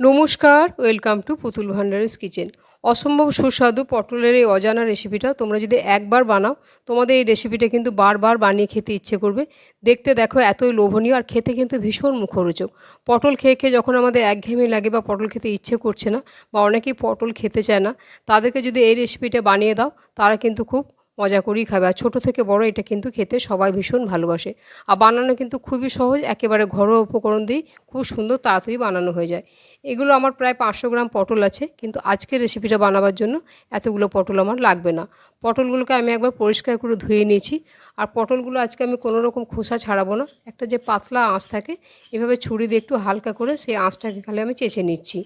নমস্কার, welcome to পুতুল ভান্ডারের কিচেন। অসম্ভব সুস্বাদু পটলের এই অজানা রেসিপিটা তোমরা যদি একবার বানাও, তোমাদের এই রেসিপিটা কিন্তু বারবার বানিয়ে খেতে ইচ্ছে করবে। দেখতে দেখো এতই লোভনীয় আর খেতে কিন্তু ভীষণ মুখরোচক। পটল খেয়ে খেয়ে যখন আমাদের একঘেয়েমি লাগে বা পটল খেতে ইচ্ছে করছে না বা অনেকেই পটল খেতে চায় না, তাদেরকে যদি এই রেসিপিটা বানিয়ে দাও, তারা কিন্তু খুব মজা করেই খাবে। আর ছোটো থেকে বড় এটা কিন্তু খেতে সবাই ভীষণ ভালোবাসে। আর বানানো কিন্তু খুবই সহজ, একেবারে ঘরোয়া উপকরণ দিয়েই খুব সুন্দর, তাড়াতাড়ি বানানো হয়ে যায়। এগুলো আমার প্রায় পাঁচশো গ্রাম পটল আছে, কিন্তু আজকের রেসিপিটা বানাবার জন্য এতগুলো পটল আমার লাগবে না। পটলগুলোকে আমি একবার পরিষ্কার করে ধুয়ে নিয়েছি। আর পটলগুলো আজকে আমি কোনো রকম খোসা ছাড়াবো না। একটা যে পাতলা আঁশ থাকে, এভাবে ছুরি দিয়ে একটু হালকা করে সেই আঁশটাকে খালি আমি চেঁচে নিচ্ছি।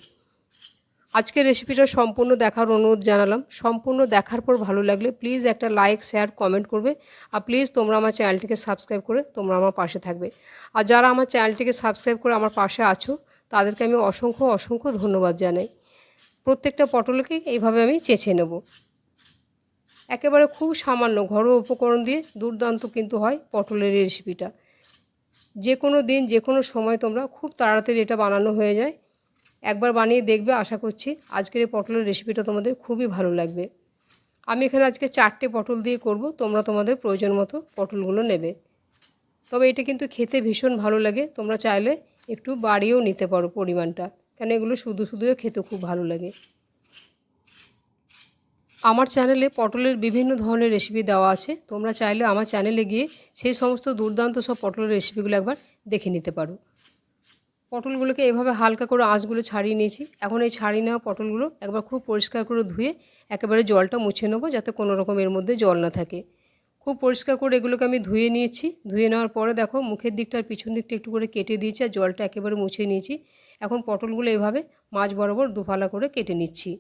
আজকের রেসিপিটা সম্পূর্ণ দেখার অনুরোধ জানালাম। সম্পূর্ণ দেখার পর ভালো লাগলে প্লিজ একটা লাইক শেয়ার কমেন্ট করবে। আর প্লিজ তোমরা আমার চ্যানেলটিকে সাবস্ক্রাইব করে তোমরা আমার পাশে থাকবে। আর যারা আমার চ্যানেলটিকে সাবস্ক্রাইব করে আমার পাশে আছো, তাদেরকে আমি অসংখ্য অসংখ্য ধন্যবাদ জানাই। প্রত্যেকটা পটলকে এইভাবে আমি চেঁচে নেব। একেবারে খুব সামান্য ঘরোয়া উপকরণ দিয়ে দুর্দান্ত কিন্তু হয় পটলের রেসিপিটা যে কোনো দিন যে কোনো সময় তোমরা খুব তাড়াতাড়ি এটা বানানো হয়ে যায়। একবার বানিয়ে দেখবে, আশা করছি আজকের এই পটলের রেসিপিটা তোমাদের খুবই ভালো লাগবে। আমি এখানে আজকে চারটে পটল দিয়ে করব, তোমরা তোমাদের প্রয়োজন মতো পটলগুলো নেবে। তবে এটা কিন্তু খেতে ভীষণ ভালো লাগে, তোমরা চাইলে একটু বাড়িয়েও নিতে পারো পরিমাণটা। কেন এগুলো শুধু শুধুও খেতে খুব ভালো লাগে। আমার চ্যানেলে পটলের বিভিন্ন ধরনের রেসিপি দেওয়া আছে, তোমরা চাইলে আমার চ্যানেলে গিয়ে সেই সমস্ত দুর্দান্ত সব পটলের রেসিপিগুলো একবার দেখে নিতে পারো। পটলগুলোকে এভাবে হালকা করে আঁশগুলো ছাড়িয়ে নিয়েছি। এখন এই ছাড়িয়ে নেওয়া পটলগুলো একবার খুব পরিষ্কার করে ধুয়ে একেবারে জলটা মুছে নেব যাতে কোনো রকম এর মধ্যে জল না থাকে। খুব পরিষ্কার করে এগুলোকে আমি ধুয়ে নিয়েছি। ধুয়ে নেওয়ার পরে দেখো মুখের দিকটা আর পিছন দিকটা একটু করে কেটে দিয়েছি আর জলটা একেবারে মুছে নিয়েছি। এখন পটলগুলো এভাবে মাছ বরাবর দুফালা করে কেটে নিচ্ছি।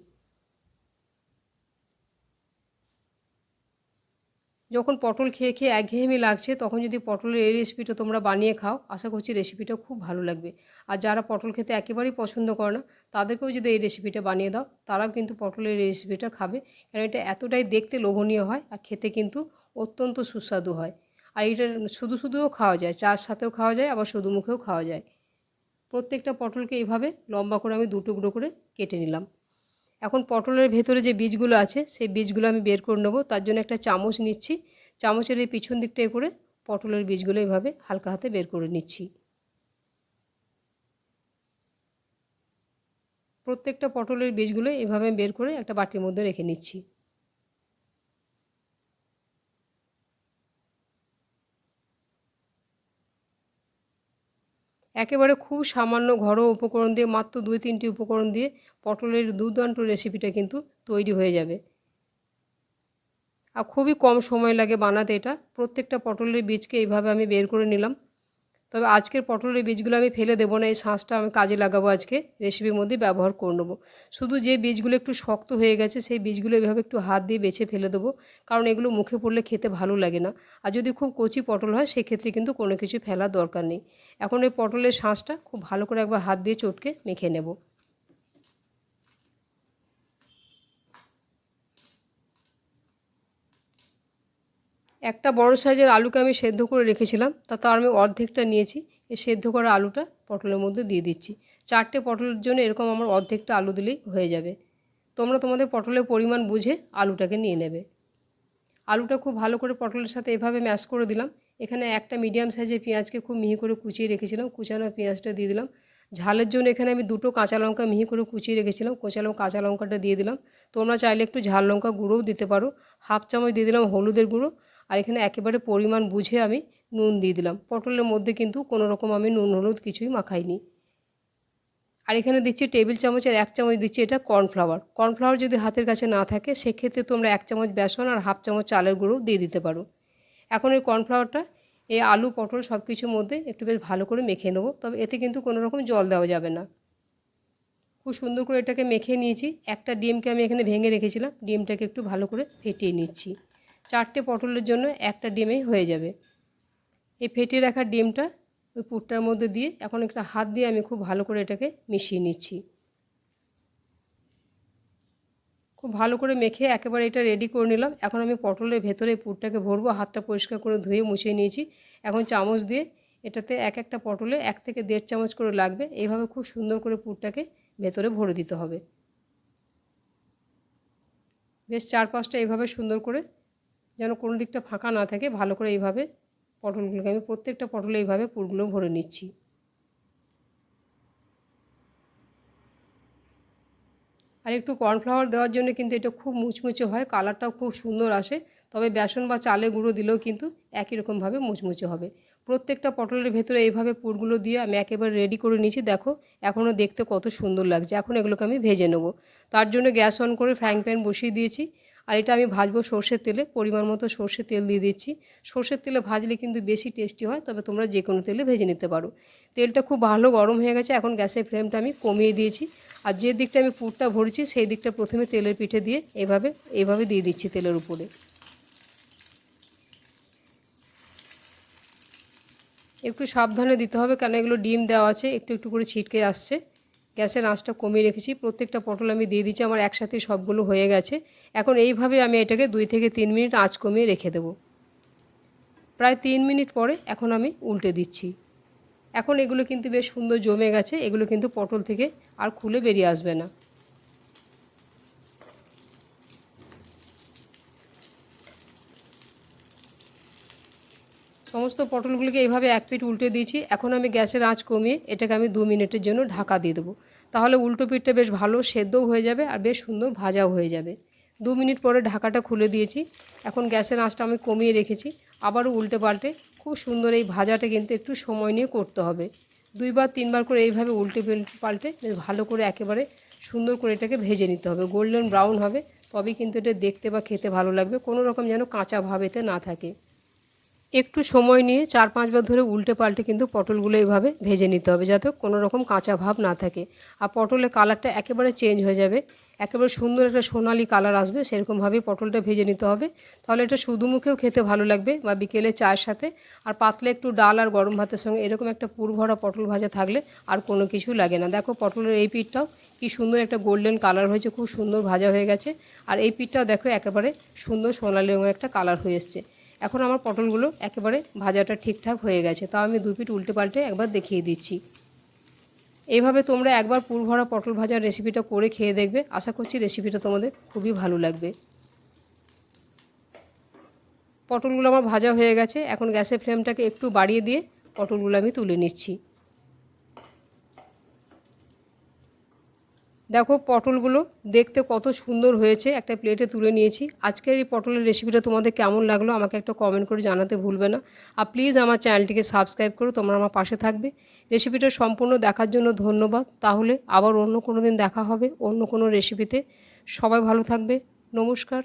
যখন পটল খেয়ে খেয়ে একঘেয়েমি লাগছে, তখন যদি পটলের এই রেসিপিটা তোমরা বানিয়ে খাও, আশা করছি রেসিপিটা খুব ভালো লাগবে। আর যারা পটল খেতে একেবারেই পছন্দ করে না, তাদেরকেও যদি এই রেসিপিটা বানিয়ে দাও, তারাও কিন্তু পটলের এই রেসিপিটা খাবে। কারণ এটা এতটাই দেখতে লোভনীয় হয় আর খেতে কিন্তু অত্যন্ত সুস্বাদু হয়। আর এটা শুধু শুধুও খাওয়া যায়, চার সাথেও খাওয়া যায়, আবার শুধু মুখেও খাওয়া যায়। প্রত্যেকটা পটলকে এইভাবে লম্বা করে আমি দু টুকরো করে কেটে নিলাম। এখন পটলের ভেতরে যে বীজগুলো আছে, সেই বীজগুলো আমি বের করে নেব। তার জন্য একটা চামচ নিচ্ছি। চামচের এই পিছন দিকটায় করে পটলের বীজগুলো এইভাবে হালকা হাতে বের করে নিচ্ছি। প্রত্যেকটা পটলের বীজগুলো এভাবে বের করে একটা বাটির মধ্যে রেখে নিচ্ছি। একেবারে খুব সামান্য ঘরোয়া উপকরণ দিয়ে, মাত্র দুই তিনটি উপকরণ দিয়ে পটলের দুর্দান্ত রেসিপিটা কিন্তু তৈরি হয়ে যাবে। আর খুবই কম সময় লাগে বানাতে এটা। প্রত্যেকটা পটলের বীজকে এইভাবে আমি বের করে নিলাম। তবে আজকের পটলের বীজগুলো আমি ফেলে দেবো না, এই শাঁসটা আমি কাজে লাগাবো আজকে রেসিপির মধ্যে ব্যবহার করে নেব। শুধু যে বীজগুলো একটু শক্ত হয়ে গেছে, সেই বীজগুলো এভাবে একটু হাত দিয়ে বেছে ফেলে দেবো, কারণ এগুলো মুখে পড়লে খেতে ভালো লাগে না। আর যদি খুব কচি পটল হয়, সেক্ষেত্রে কিন্তু কোনো কিছু ফেলার দরকার নেই। এখন এই পটলের শাঁসটা খুব ভালো করে একবার হাত দিয়ে চটকে মেখে নেব। একটা বড় সাইজের আলুকে আমি সেদ্ধ করে রেখেছিলাম, তাতে আমি অর্ধেকটা নিয়েছি। এই সেদ্ধ করা আলুটা পটলের মধ্যে দিয়ে দিচ্ছি। চারটে পটলের জন্য এরকম আমার অর্ধেকটা আলু দিলেই হয়ে যাবে। তোমরা তোমাদের পটলের পরিমাণ বুঝে আলুটাকে নিয়ে নেবে। আলুটা খুব ভালো করে পটলের সাথে এভাবে ম্যাশ করে দিলাম। এখানে একটা মিডিয়াম সাইজের পেঁয়াজকে খুব মিহি করে কুচিয়ে রেখেছিলাম, কুচানো পেঁয়াজটা দিয়ে দিলাম। ঝালের জন্য এখানে আমি দুটো কাঁচা লঙ্কা মিহি করে কুচিয়ে রেখেছিলাম কোচালো কাঁচা লঙ্কাটা দিয়ে দিলাম। তোমরা চাইলে একটু ঝাল লঙ্কা গুঁড়োও দিতে পারো। হাফ চামচ দিয়ে দিলাম হলুদের গুঁড়ো আর এখানে একেবারে পরিমাণ বুঝে আমি নুন দিয়ে দিলাম। পটলের মধ্যে কিন্তু কোনো রকম আমি নুন, হলুদ কিছুই মাখাইনি। আর এখানে দিচ্ছি টেবিল চামচের এক চামচ দিচ্ছি এটা কর্নফ্লাওয়ার। কর্নফ্লাওয়ার যদি হাতের কাছে না থাকে, সেক্ষেত্রে তোমরা এক চামচ বেসন আর হাফ চামচ চালের গুঁড়ো দিয়ে দিতে পারো। এখন এই কর্নফ্লাওয়ারটা, এই আলু, পটল সব কিছুর মধ্যে একটু বেশ ভালো করে মেখে নেব, তবে এতে কিন্তু কোনো রকম জল দেওয়া যাবে না। খুব সুন্দর করে এটাকে মেখে নিয়েছি। একটা ডিমকে আমি এখানে ভেঙে রেখেছিলাম। ডিমটাকে একটু ভালো করে ফেটিয়ে নিচ্ছি। চারটে পটলের জন্য একটা ডিমেই হয়ে যাবে। এই ফেটিয়ে রাখা ডিমটা ওই পুরটার মধ্যে দিয়ে এখন একটা হাত দিয়ে আমি খুব ভালো করে এটাকে মিশিয়ে নিচ্ছি। খুব ভালো করে মেখে একেবারে এটা রেডি করে নিলাম। এখন আমি পটলের ভেতরে পুরটাকে ভরবো, হাতটা পরিষ্কার করে ধুয়ে মুছিয়ে নিয়েছি। এখন চামচ দিয়ে এটাতে এক একটা পটলে এক থেকে দেড় চামচ করে লাগবে। এইভাবে খুব সুন্দর করে পুরটাকে ভেতরে ভরে দিতে হবে। বেশ চার পাঁচটা এইভাবে সুন্দর করে যেন কোনো দিকটা ফাঁকা না থাকে, ভালো করে এইভাবে পটলগুলোকে আমি প্রত্যেকটা পটলে এইভাবে পুরগুলো ভরে নিচ্ছি। আর একটু কর্নফ্লাওয়ার দেওয়ার জন্য কিন্তু এটা খুব মুচমুচে হয় কালারটাও খুব সুন্দর আসে, তবে বেসন বা চালে গুঁড়ো দিলেও কিন্তু একই রকমভাবে মুচমুচে হবে। প্রত্যেকটা পটলের ভেতরে এইভাবে পুরগুলো দিয়ে আমি একেবারে রেডি করে নিয়েছি। দেখো এখনও দেখতে কত সুন্দর লাগছে। এখন এগুলোকে আমি ভেজে নেব। তার জন্য গ্যাস অন করে ফ্রাইং প্যান বসিয়ে দিয়েছি। আর এটা আমি ভাজবো সর্ষের তেলে, পরিমাণ মতো সর্ষের তেল দিয়ে দিচ্ছি। সর্ষের তেলে ভাজলে কিন্তু বেশি টেস্টি হয়, তবে তোমরা যে কোনো তেলে ভেজে নিতে পারো। তেলটা খুব ভালো গরম হয়ে গেছে, এখন গ্যাসের ফ্লেমটা আমি কমিয়ে দিয়েছি। আর যে দিকটা আমি পুরটা ভরেছি, সেই দিকটা প্রথমে তেলের পিঠে দিয়ে এভাবে এভাবে দিয়ে দিচ্ছি তেলের উপরে। একটু সাবধানে দিতে হবে, কেন এগুলো ডিম দেওয়া আছে, একটু একটু করে ছিটকে আসছে। গ্যাসের আঁচটা কমিয়ে রেখেছি, প্রত্যেকটা পটল আমি দিয়ে দিচ্ছি আমার একসাথে সবগুলো হয়ে গেছে। এখন এইভাবে আমি এটাকে দুই থেকে তিন মিনিট আঁচ কমিয়ে রেখে দেব। প্রায় তিন মিনিট পরে এখন আমি উল্টে দিচ্ছি। এখন এগুলো কিন্তু বেশ সুন্দর জমে গেছে, এগুলো কিন্তু পটল থেকে আর খুলে বেরিয়ে আসবে না। সমস্ত পটলগুলোকে এইভাবে এক পিঠ উল্টে দিয়েছি। এখন আমি গ্যাসের আঁচ কমিয়ে এটাকে আমি দু মিনিটের জন্য ঢাকা দিয়ে দেবো। তাহলে উল্টো পিঠটা বেশ ভালো সেদ্ধও হয়ে যাবে আর বেশ সুন্দর ভাজাও হয়ে যাবে। দু মিনিট পরে ঢাকাটা খুলে দিয়েছি। এখন গ্যাসের আঁচটা আমি কমিয়ে রেখেছি। আবারও উল্টে পাল্টে খুব সুন্দর এই ভাজাটা কিন্তু একটু সময় নিয়ে করতে হবে। দুইবার, তিনবার করে এইভাবে উল্টে পাল্টে বেশ ভালো করে একেবারে সুন্দর করে এটাকে ভেজে নিতে হবে। গোল্ডেন ব্রাউন হবে, তবেই কিন্তু এটা দেখতে বা খেতে ভালো লাগবে। কোনো রকম যেন কাঁচা ভাব এতে না থাকে। একটু সময় নিয়ে চার পাঁচবার ধরে উল্টে পাল্টে কিন্তু পটলগুলো এইভাবে ভেজে নিতে হবে যাতে কোনো রকম কাঁচা ভাব না থাকে। আর পটলের কালারটা একেবারে চেঞ্জ হয়ে যাবে। একেবারে সুন্দর একটা সোনালি কালার আসবে, সেরকমভাবেই পটলটা ভেজে নিতে হবে। তাহলে এটা শুধু মুখেও খেতে ভালো লাগবে বা বিকেলে চায়ের সাথে। আর পাতলে একটু ডাল আর গরম ভাতের সঙ্গে এরকম একটা পুর ভরা পটল ভাজা থাকলে আর কোনো কিছু লাগে না। দেখো পটলের এই পিঠটাও কি সুন্দর একটা গোল্ডেন কালার হয়েছে, খুব সুন্দর ভাজা হয়ে গেছে। আর এই পিঠটাও দেখো একেবারে সুন্দর সোনালি রঙের একটা কালার হয়ে এসছে। এখন আমার পটলগুলো একেবারে ভাজাটা ঠিকঠাক হয়ে গেছে। তাও আমি দু পিট উল্টে পাল্টে একবার দেখিয়ে দিচ্ছি। এইভাবে তোমরা একবার পুরভরা পটল ভাজার রেসিপিটা করে খেয়ে দেখবে। আশা করছি রেসিপিটা তোমাদের খুবই ভালো লাগবে। পটলগুলো আমার ভাজা হয়ে গেছে। এখন গ্যাসের ফ্লেমটাকে একটু বাড়িয়ে দিয়ে পটলগুলো আমি তুলে নিচ্ছি। দেখো পটলগুলো দেখতে কত সুন্দর হয়েছে। একটা প্লেটে তুলে নিয়েছি। আজকের এই পটলের রেসিপিটা তোমাদের কেমন লাগল আমাকে একটা কমেন্ট করে জানাতে ভুলবে না। আর প্লিজ আমার চ্যানেলটিকে সাবস্ক্রাইব করো, তোমরা আমার পাশে থাকবে। রেসিপিটা সম্পূর্ণ দেখার জন্য ধন্যবাদ। তাহলে আবার অন্য কোনো দিন দেখা হবে, অন্য কোনো রেসিপিতে সবাই ভালো থাকবে। নমস্কার।